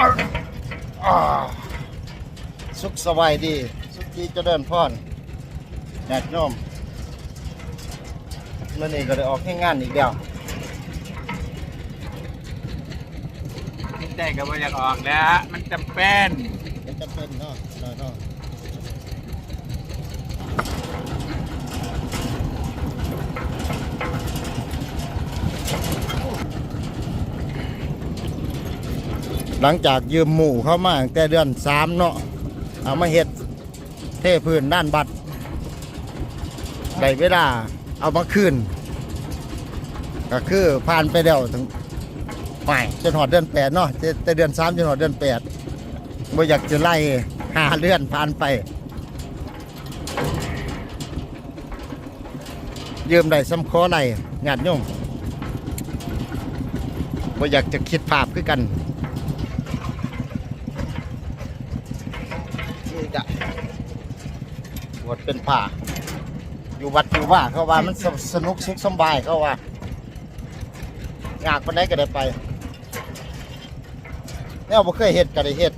อ่าสุขสบายดี สุขีเจริญพรแดดน้อมมื่อนี้ก็ได้ออกให้งานอีกแล้วใจก็บ่อยากออกแล้ว มันจำเป็นมันจะเป็นเนาะเนาะเนาะ หลังจากยืมหมู่เข้ามาตั้งแต่เดือนสามเนาะเอามาเห็ดเทพื้นด้านบัดได้เวลาเอามาคืนก็คือผ่านไปแล้วถึงไปจนหอดเดือนแปดเนาะแต่แต่เดือนสามจนหอดเดือนแปดบ่อยากจะไล่หาเลื่อนผ่านไปยืมได้ซ้ำคอไหลญาติโยมบ่อยากจะคิดภาพคือกัน จะบวชเป็นผ่าอยู่วัดอยู่ว่าเขาว่ามันสสนุกสุขสำบายเขาว่าอยากไปไหนก็ได้ไปเนี่ยบ่เคยเฮ็ดก็ได้เฮ็ด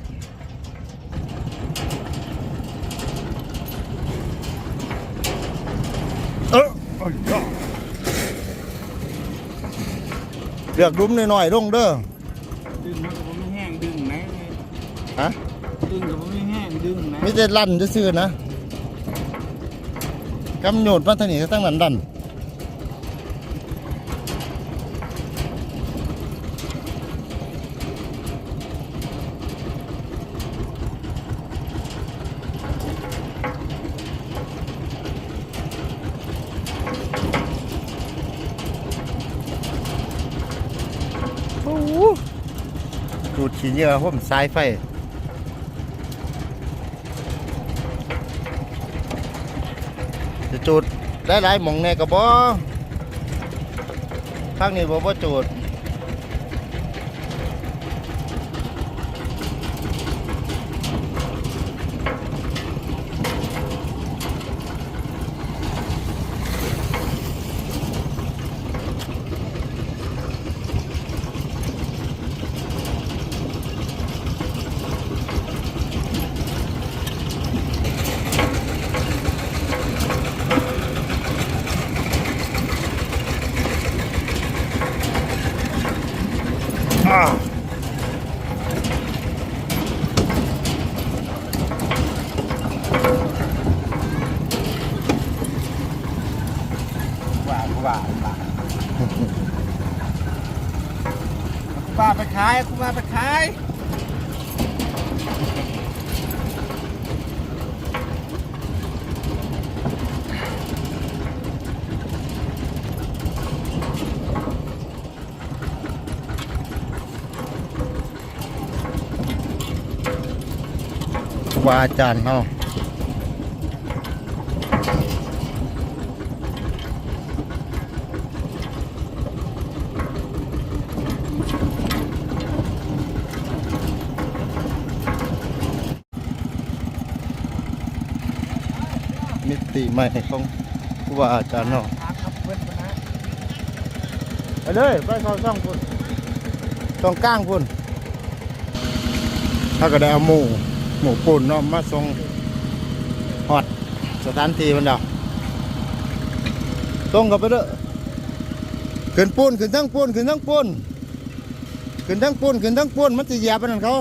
เออเลือกดุ้มหน่อยๆลงเด้อดึงมันก็บ่มีแห้งดึงไหนฮะดึงก็บ่มีแห้ง ดึงไหนไม่ได้ลั่นจะซื้อๆนะกำโยดมาทางนี้ก็ตั้งนั้นดันโอ้โหดูดขี้เหยื่อผมสายไฟ จูดได้หลายๆหมองแน่กระบอข้างนี้บ่บ่จุด ว่ากูว่าว่ากูว่าไปขายกูว่าไปขาย ครูบาอาจารย์เฮามิติใหม่ของครูบาอาจารย์เฮาถามครับเพิ่นนะไปเลยไปเข้าช่องคุณช่องกลางคุณถ้าก็ได้เอาหมู หมูปุ่นเนาะมาส่งฮอดสถานที่มันเดาส่งกับไปเด้อขึ้นปูนขึ้นทั้งปูนขึ้นทั้งปูนขึ้นทั้งปูนขึ้นทั้งปูนมันจะเหยียบอันนั้นเขา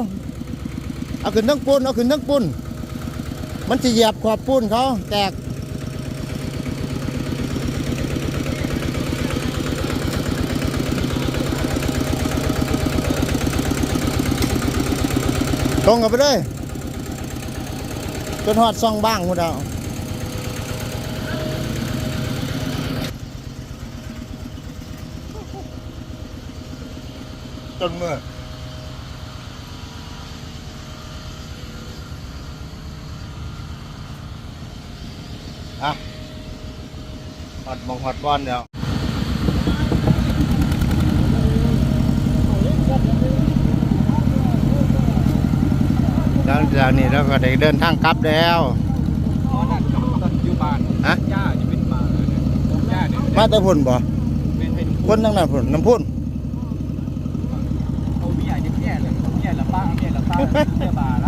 เอาขึ้นทั้งปูนเอาขึ้นทั้งปูนมันจะเหยียบขอบปูนเขาแตกตรงกันไปเลย จนหอดซองบ้างคุณเอาจนเมื่ออะหอดมองหอดบอลเดี๋ยว แล้วจากนี้เราก็ได้เดินทางกลับแล้วอ๋อนั่นตอนอยู่บ้านฮะย่าจะเป็นหมาเนี่ยผมย่าเนี่ยมาแต่พุ่นบ่เป็นเป็นพุ่นทั้งนั้นพุ่นน้ำพุ่นเอาเมียจะแย่เลยเมียละป้าเมียละจะบ่าไร